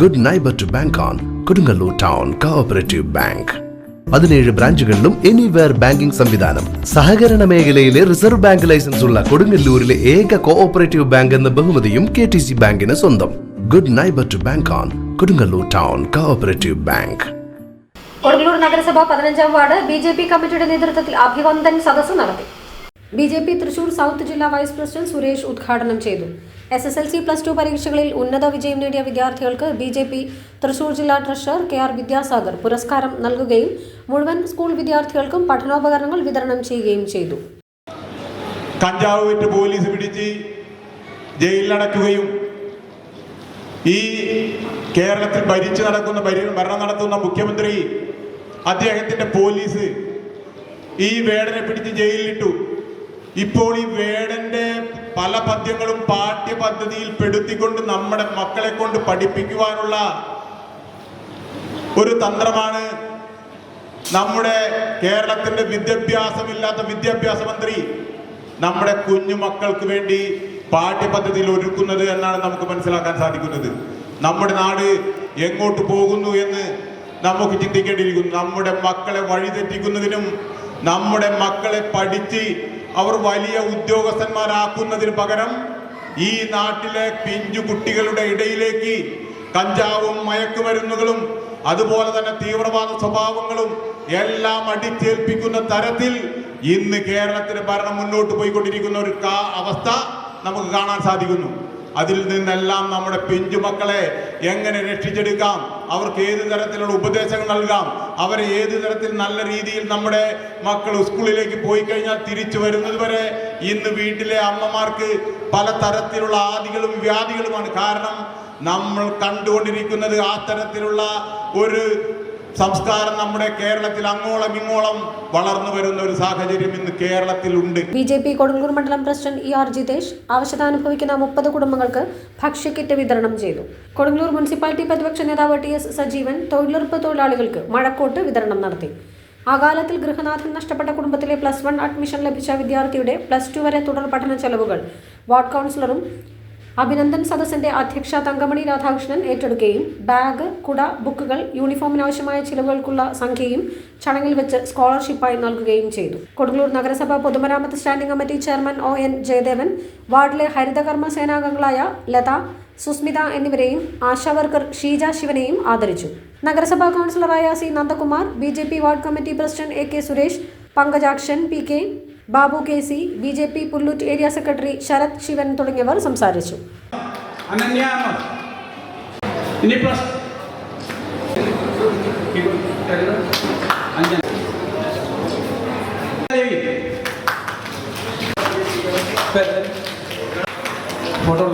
Good neighbour to bank on Kodungallur town cooperative bank പതിനേഴ് ബ്രാഞ്ചുകളിലും anywhere banking സംവിധാനം. സഹകരണ മേഖലയിലെ റിസർവ് ബാങ്ക് ലൈസൻസ് ഉള്ള കൊടുങ്ങല്ലൂരിലെ ഏക കോഓപ്പറേറ്റീവ് ബാങ്ക് എന്ന ബഹുമതിയും കെ ടി സി ബാങ്കിന് സ്വന്തം. Good neighbour to bank on Kodungallur town cooperative bank Kodungallur നഗരസഭ പതിനഞ്ചാം വാർഡ് ബി ജെ പി കമ്മിറ്റിയുടെ നേതൃത്വത്തിൽ അഭിവന്ദൻ സദസ്സ് നടത്തി. B J P Thrissur south ജില്ലാ വൈസ് പ്രസിഡന്റ് സുരേഷ് ഉദ്ഘാടനം ചെയ്തു. S S L C plus two പരീക്ഷകളിൽ ഉന്നത വിജയം നേടിയ വിദ്യാർത്ഥികൾക്ക് ബി ജെ പി തൃശൂർ ജില്ലാ ട്രഷറർ കെ ആർ വിദ്യാസാഗർ പുരസ്കാരം നൽകുകയും മുഴുവൻ സ്കൂൾ വിദ്യാർത്ഥികൾക്കും പഠനോപകരണങ്ങൾ വിതരണം ചെയ്യുകയും ചെയ്തു. കഞ്ചാവ് പോലീസ് പിടിച്ച് ജയിലിലടക്കുകയും ഈ കേരളത്തിൽ ഭരിച്ചു നടക്കുന്ന ഭരണം നടത്തുന്ന മുഖ്യമന്ത്രി അദ്ദേഹത്തിന്റെ പോലീസ് ഈ വേടനെ പിടിച്ച് ജയിലിലിട്ടു. ഇപ്പോൾ ഈ വേടന്റെ പല പദ്യങ്ങളും പാഠ്യപദ്ധതിയിൽ പെടുത്തിക്കൊണ്ട് നമ്മുടെ മക്കളെ കൊണ്ട് പഠിപ്പിക്കുവാനുള്ള ഒരു തന്ത്രമാണ് നമ്മുടെ കേരളത്തിന്റെ വിദ്യാഭ്യാസമില്ലാത്ത വിദ്യാഭ്യാസ മന്ത്രി നമ്മുടെ കുഞ്ഞു മക്കൾക്ക് വേണ്ടി പാഠ്യപദ്ധതിയിൽ ഒരുക്കുന്നത് എന്നാണ് നമുക്ക് മനസ്സിലാക്കാൻ സാധിക്കുന്നത്. നമ്മുടെ നാട് എങ്ങോട്ട് പോകുന്നു എന്ന് നമുക്ക് ചിന്തിക്കേണ്ടിയിരിക്കുന്നു. നമ്മുടെ മക്കളെ വഴിതെറ്റിക്കുന്നതിനും നമ്മുടെ മക്കളെ പഠിച്ച് അവർ വലിയ ഉദ്യോഗസ്ഥന്മാരാക്കുന്നതിന് പകരം ഈ നാട്ടിലെ പിഞ്ചു കുട്ടികളുടെ ഇടയിലേക്ക് കഞ്ചാവും മയക്കുമരുന്നുകളും അതുപോലെ തന്നെ തീവ്രവാദ സ്വഭാവങ്ങളും എല്ലാം അടിച്ചേൽപ്പിക്കുന്ന തരത്തിൽ ഇന്ന് കേരളത്തിന് ഭരണം മുന്നോട്ട് പോയിക്കൊണ്ടിരിക്കുന്ന ഒരു അവസ്ഥ നമുക്ക് കാണാൻ സാധിക്കുന്നു. അതിൽ നിന്നെല്ലാം നമ്മുടെ പിഞ്ചുമക്കളെ എങ്ങനെ രക്ഷിച്ചെടുക്കാം? അവർക്ക് ഏത് തരത്തിലുള്ള ഉപദേശങ്ങൾ നൽകാം? അവരെ ഏത് തരത്തിൽ നല്ല രീതിയിൽ നമ്മുടെ മക്കൾ സ്കൂളിലേക്ക് പോയി കഴിഞ്ഞാൽ തിരിച്ചു വരുന്നത് വരെ ഇന്ന് വീട്ടിലെ അമ്മമാർക്ക് പല തരത്തിലുള്ള ആദികളും വ്യാധികളുമാണ്. കാരണം നമ്മൾ കണ്ടുകൊണ്ടിരിക്കുന്നത് ആ തരത്തിലുള്ള ഒരു സംസ്കാരം നമ്മുടെ കേരളത്തിൽ അങ്ങോളം ഇങ്ങോളം വളർന്നു വരുന്ന ഒരു സാഹചര്യം ഇന്ന് കേരളത്തിലുണ്ട്. ബി ജെ പി കൊടുങ്ങൂർ മണ്ഡലം പ്രസിഡന്റ് ഇ ആർ ജിതേഷ് ആവശ്യത അനുഭവിക്കുന്ന മുപ്പത് കുടുംബങ്ങൾക്ക് ഭക്ഷ്യക്കിറ്റ് വിതരണം ചെയ്തു. കൊടുങ്ങൂർ മുനിസിപ്പാലിറ്റി പ്രതിപക്ഷ നേതാവ് ടി എസ് സജീവൻ തൊഴിലുറപ്പ് തൊഴിലാളികൾക്ക് മഴക്കോട്ട് വിതരണം നടത്തി. അകാലത്തിൽ ഗൃഹനാഥൻ നഷ്ടപ്പെട്ട കുടുംബത്തിലെ പ്ലസ് വൺ അഡ്മിഷൻ ലഭിച്ച വിദ്യാർത്ഥിയുടെ പ്ലസ് ടു വരെ തുടർ പഠന ചെലവുകൾ വാർഡ് കൗൺസിലറും അഭിനന്ദൻ സദസ്സിന്റെ അധ്യക്ഷ തങ്കമണി രാധാകൃഷ്ണൻ ഏറ്റെടുക്കുകയും ബാഗ് കുട ബുക്കുകൾ യൂണിഫോമിനാവശ്യമായ ചിലവുകൾക്കുള്ള സംഖ്യയും ചടങ്ങിൽ വെച്ച് സ്കോളർഷിപ്പായി നൽകുകയും ചെയ്തു. കൊടുങ്ങല്ലൂർ നഗരസഭ പൊതുമരാമത്ത് standing committee chairman O N Jayadevan വാർഡിലെ ഹരിതകർമ്മ സേനാംഗങ്ങളായ ലത സുസ്മിത എന്നിവരെയും ആശാവർക്കർ ഷീജ ശിവനെയും ആദരിച്ചു. നഗരസഭാ കൗൺസിലറായ C Nandakumar B ward committee president A K Suresh Pankajakshan P K Babu K C B J P Pulloot area secretary Sarath Sivan തുടങ്ങിയവർ സംസാരിച്ചു. ഫോട്ടോ